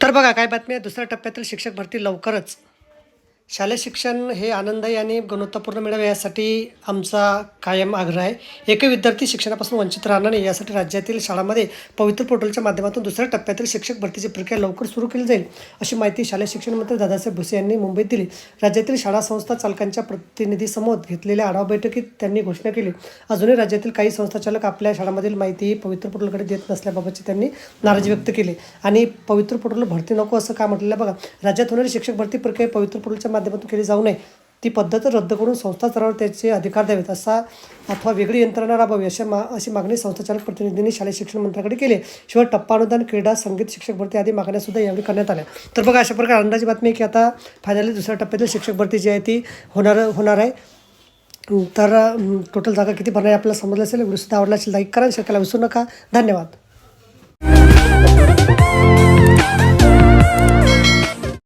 तर बघा काय बातमी आहे? दुसऱ्या टप्प्यातील शिक्षक भरती लवकरच शालेय शिक्षण हे आनंददायी आणि गुणवत्तापूर्ण मिळावे यासाठी आमचा कायम आग्रह आहे. एकही विद्यार्थी शिक्षणापासून वंचित राहणार नाही यासाठी राज्यातील शाळांमध्ये पवित्र पोर्टलच्या माध्यमातून दुसऱ्या टप्प्यातील शिक्षक भरतीची प्रक्रिया लवकर सुरू केली जाईल अशी माहिती शालेय शिक्षण मंत्री दादासाहेब भुसे यांनी मुंबईत दिली. राज्यातील शाळा संस्था चालकांच्या प्रतिनिधीसमोर घेतलेल्या आढावा बैठकीत त्यांनी घोषणा केली. अजूनही राज्यातील काही संस्था चालक आपल्या शाळांमधील माहिती पवित्र पोर्टलकडे देत नसल्याबाबतची त्यांनी नाराजी व्यक्त केली. आणि पवित्र पोर्टल भरती नको असं का म्हटलेलं आहे? बघा राज्यात होणारी शिक्षक भरती प्रक्रिया पवित्र पोर्टलच्या माध्यमातून केली जाऊ नये. ती पद्धत रद्द करून संस्था स्तरावर त्याचे अधिकार द्यावेत असा अथवा वेगळी यंत्रणा राबवावी अशा मा अशी मागणी संस्थाचालक प्रतिनिधींनी शालेय शिक्षण मंत्र्याकडे केली शिवाय टप्पा अनुदान क्रीडा संगीत शिक्षक भरती आदी मागण्या सुद्धा यावेळी करण्यात आल्या. तर बघा अशा प्रकारे अंदाजी बातमी की आता फायनली दुसऱ्या टप्प्यातील शिक्षक भरती जी आहे ती होणार होणार आहे. तर टोटल जागा किती भरणार आहे आपल्याला समजलं असेल व्हिडिओ सुद्धा आवडला असेल लाईक करा शेअर करायला विसरू नका. धन्यवाद.